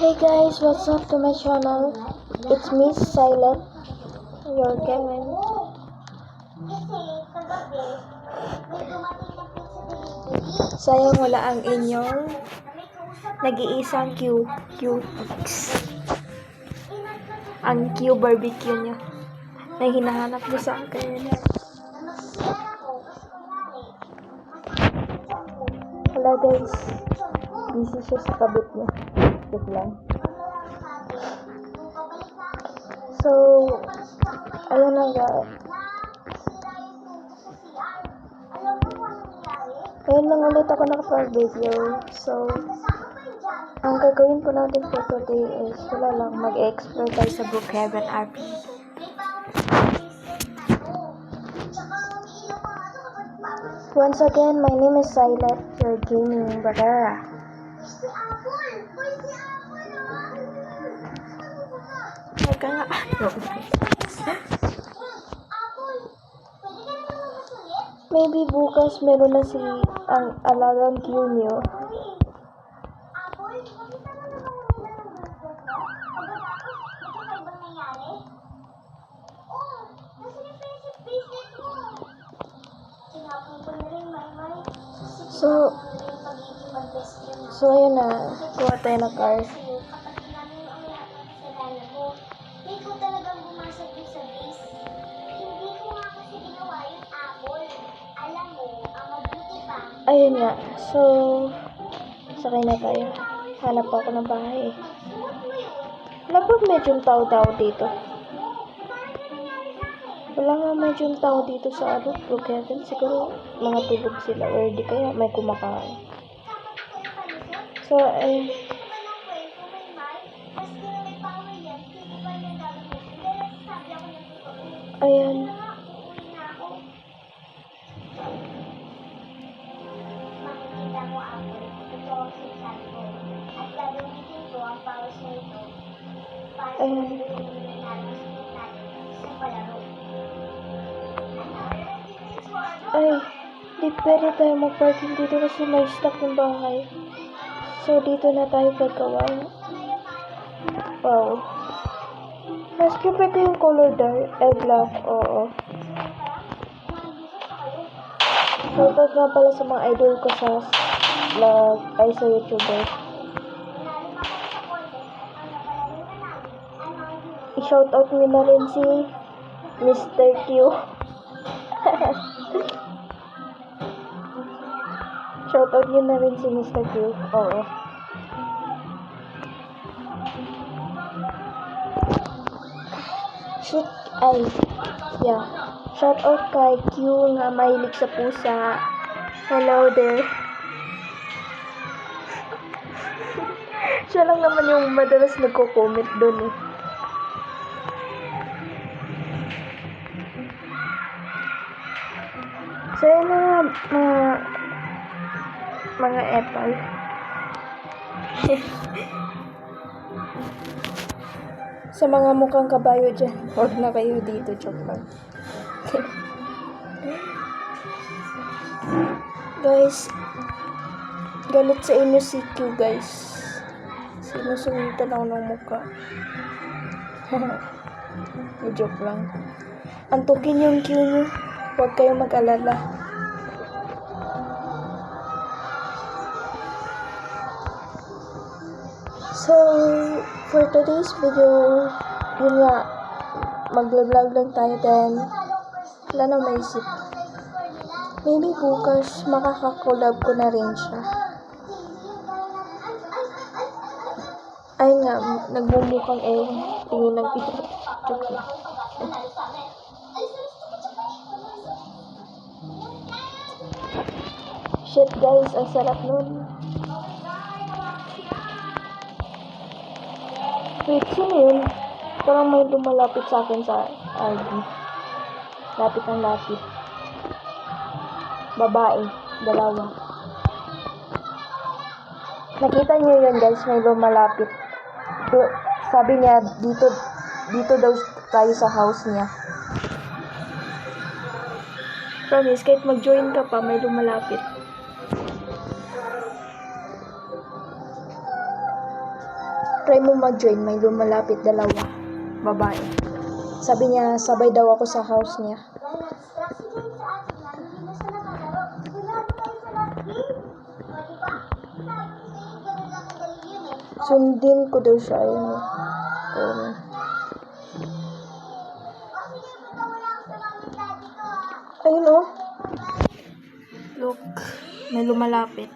Hey guys, what's up to my channel? It's Miss Silent, your Kevin. Sayang wala ang inyong nag-iisang Q, Q, ang Q barbecue niya na hinahanap niyo sa akin. Wala guys, busy siya sa kabit niya. Joke lang. So, ayun na guys. Ngayon lang ulit ako nakapag-video. So, ang gagawin po natin for today is wala lang, mag-explore tayo sa Brookhaven RP. Once again, my name is Silent, your gaming brother. Teka nga. Maybe bukas meron na si ang alagang niyo. So, so ayun na. Kuha tayo ng car. Ayun nga. So, sakay na tayo. Hanap ako ng bahay. eh. Wala ba medyong tao-tao dito? Wala nga medyong tao dito sa ano, Brookhaven. Siguro mga tulog sila or di kaya may kumakain. So, ay, hindi mo ako, ito ang sinasabi ko. At gagamitin ko ang powers na ito para sa Ayun. pagdudulungan natin natin sa palaro. Ay, di pwede tayo mag-parking dito kasi may stock yung bahay. So, dito na tayo gagawa. Wow. Mas pwede yung color dark. Eh, black. Oo. Shoutout nga pala sa mga idol ko sa vlog ay sa YouTuber. I-shoutout nyo na rin si Mr. Q. Shoutout nyo na rin si Mr. Q. Oo. Shoot, ay, yeah. Shoutout kay Q nga mahilig sa pusa. Hello there. Lang naman yung madalas nagko-comment doon eh. So, yun na nga, mga, mga epal. Sa mga mukhang kabayo dyan, huwag na kayo dito, joke lang. guys, galit sa inyo si Q, guys. Sinusungitan ako ng mukha. joke lang. Antukin yung Q nyo. Huwag kayong mag-alala. So, for today's video, yun nga, mag-vlog lang tayo then wala na maisip. Maybe bukas makakakolab ko na rin siya. Ayun nga, nagmumukhang eh, tingin ng video. Joke lang. Shit guys, ang sarap nun. Wait, sino yun? Parang may lumalapit sa akin sa RD. Lapit ang lapit. Babae, dalawa. Nakita niyo yun guys, may lumalapit. Sabi niya, dito, dito daw tayo sa house niya. Promise, kahit mag-join ka pa, may lumalapit. try mo mag-join, may lumalapit dalawa. Babae. Sabi niya, sabay daw ako sa house niya. Sundin ko daw siya. Ayun. oh. Ayun. oh. Look. May lumalapit.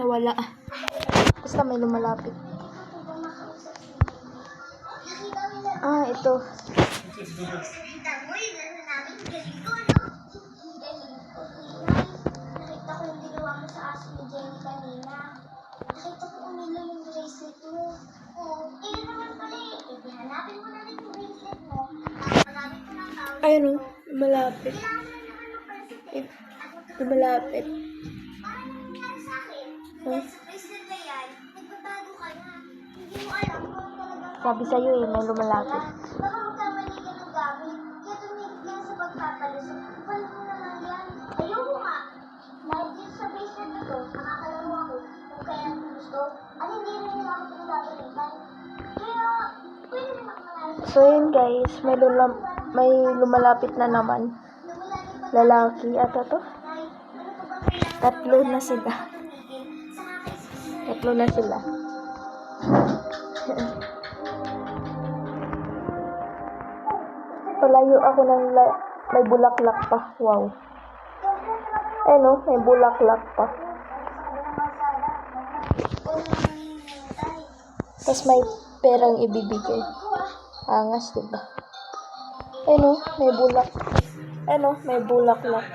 Nawala. Basta may lumalapit. Ah, ito. Nakita ko uminom yung bracelet mo. Oo, eh, naman pala eh. Eh, hanapin mo na rin yung bracelet mo. Hanapin ko ng tawag. Ayun mag-bracelet eh. Lumalapit. Parang nangyari sa akin. Huh? Sa bracelet ka na. Hindi mo alam kung talagang Sabi sa'yo eh, may lumalapit. So yun guys, may, lulam may lumalapit na naman. Lalaki at kailangan Tatlo na sila. Tatlo na sila. Palayo ako ng may bulaklak pa. Wow. Eh no, may bulaklak pa. Tapos may perang ibibigay. Angas, diba? Eh no, may bulak. Eh no, may bulaklak.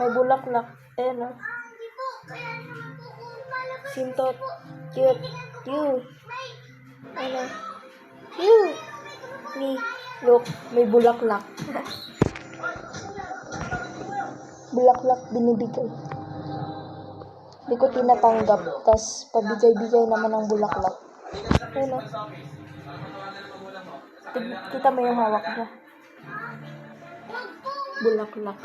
May bulaklak. No. Hindi po, kaya naman po kung malabas Sintot. Cute. Cute. Ano? Cute. Ni. Look, may bulaklak. bulaklak binibigay. Hindi ko tinatanggap. Tapos pabigay-bigay naman ng bulaklak. Ano? Kita mo yung hawak niya. Bulaklak.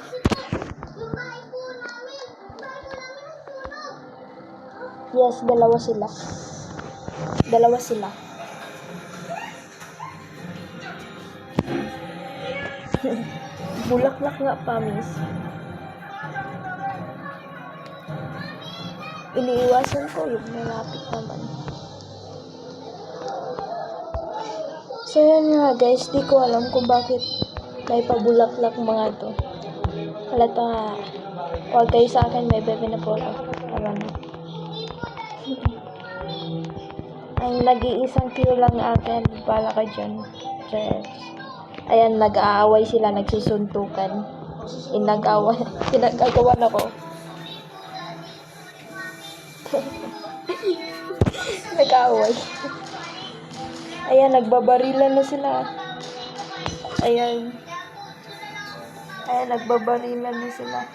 Yes, dalawa sila. Dalawa sila. Bulaklak nga pa, miss. Iniiwasan ko yung malapit naman. So, yan nga guys. Di ko alam kung bakit may pabulaklak mga to. Halata, huwag kayo sa akin, may bebe na po ako. Alam. Ang nag-iisang kilo lang akin, bala ka dyan. Yes. Ayan, nag-aaway sila, nagsusuntukan. Yung nag-aaway, pinagagawan ako. nag-aaway. Ayan, nagbabarilan na sila. Ayan. Ayan, nagbabarilan na sila.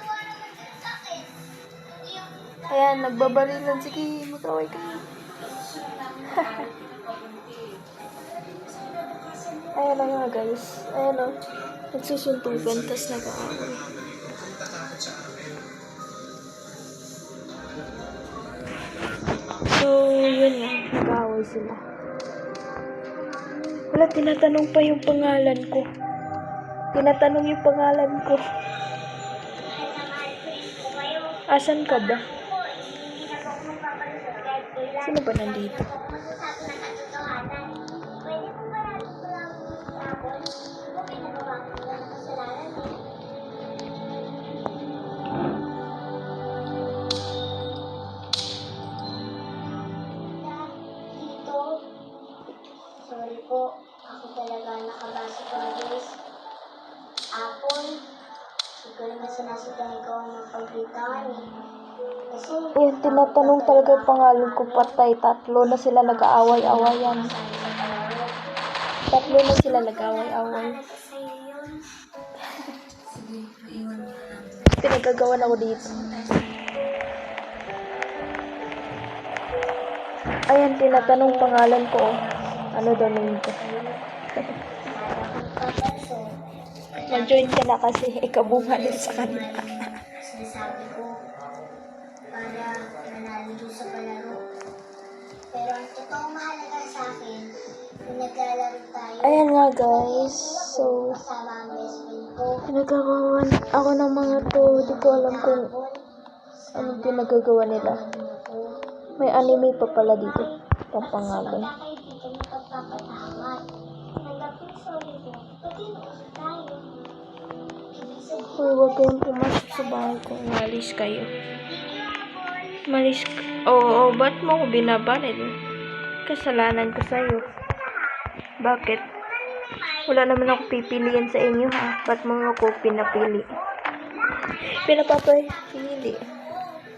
Ayan, nagbabarilan. Sige, mag-away kayo. Ayan na nga guys. Ayan o. Nagsusuntukan, tas nag-aaway. So, yun nga. Nag-aaway sila. Wala, tinatanong pa yung pangalan ko. Tinatanong yung pangalan ko. Asan ka ba? Sino ba nandito? Eh. Tinatanong talaga yung pangalan ko. Patay, tatlo na sila nag-aaway-awayan. Tatlo na sila nag-aaway-away. Pinagagawan ako dito. Ayan, tinatanong pangalan ko. oh. Ano daw? Papansin. Mag-join ka na kasi ikabunga din sa kanila. sinasabi ko para manalo doon sa palaro. Pero ang totoo mahalaga sa akin, kung naglalaro tayo, Ayan nga guys, so kasama ko. ako ng mga to, di ko alam kung anong pinagagawa nila. May anime pa pala dito, pampangalan. Pagkakaibigan, magpapatamat. Hanggang sa ulit, pati tayo. Uy, huwag kayong pumasok sa bahay ko. Malis kayo. Malis ka. Oo, oh, ba't mo ako binabanid? Kasalanan ko sa'yo. Bakit? Wala naman ako pipiliin sa inyo ha. Ba't mo ako pinapili? Pinapapili.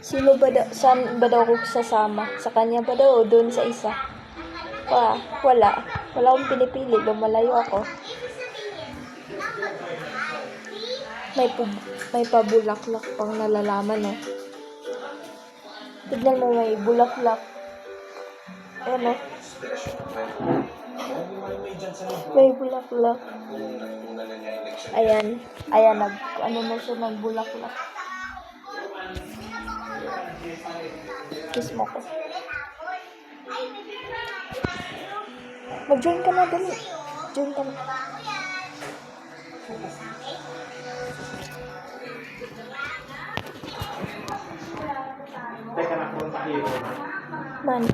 Sino ba daw, saan ba daw ako sasama? Sa kanya ba daw o doon sa isa? Pa, wala. Wala akong pinipili. Lumalayo ako. May, pub- may pabulaklak pang nalalaman, no? Tignan mo, may bulaklak. Ayan, no? May bulaklak. Ayan. Ayan, nag, ano na siya, nagbulaklak. Kiss mo ko. Mag-join ka na, dali. Join ka na. Man.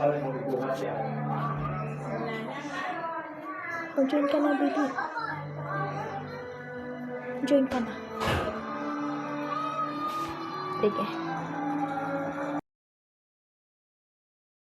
Sabi mo, ikuha siya. Mag-join ka na, baby. Join ka na. Sige.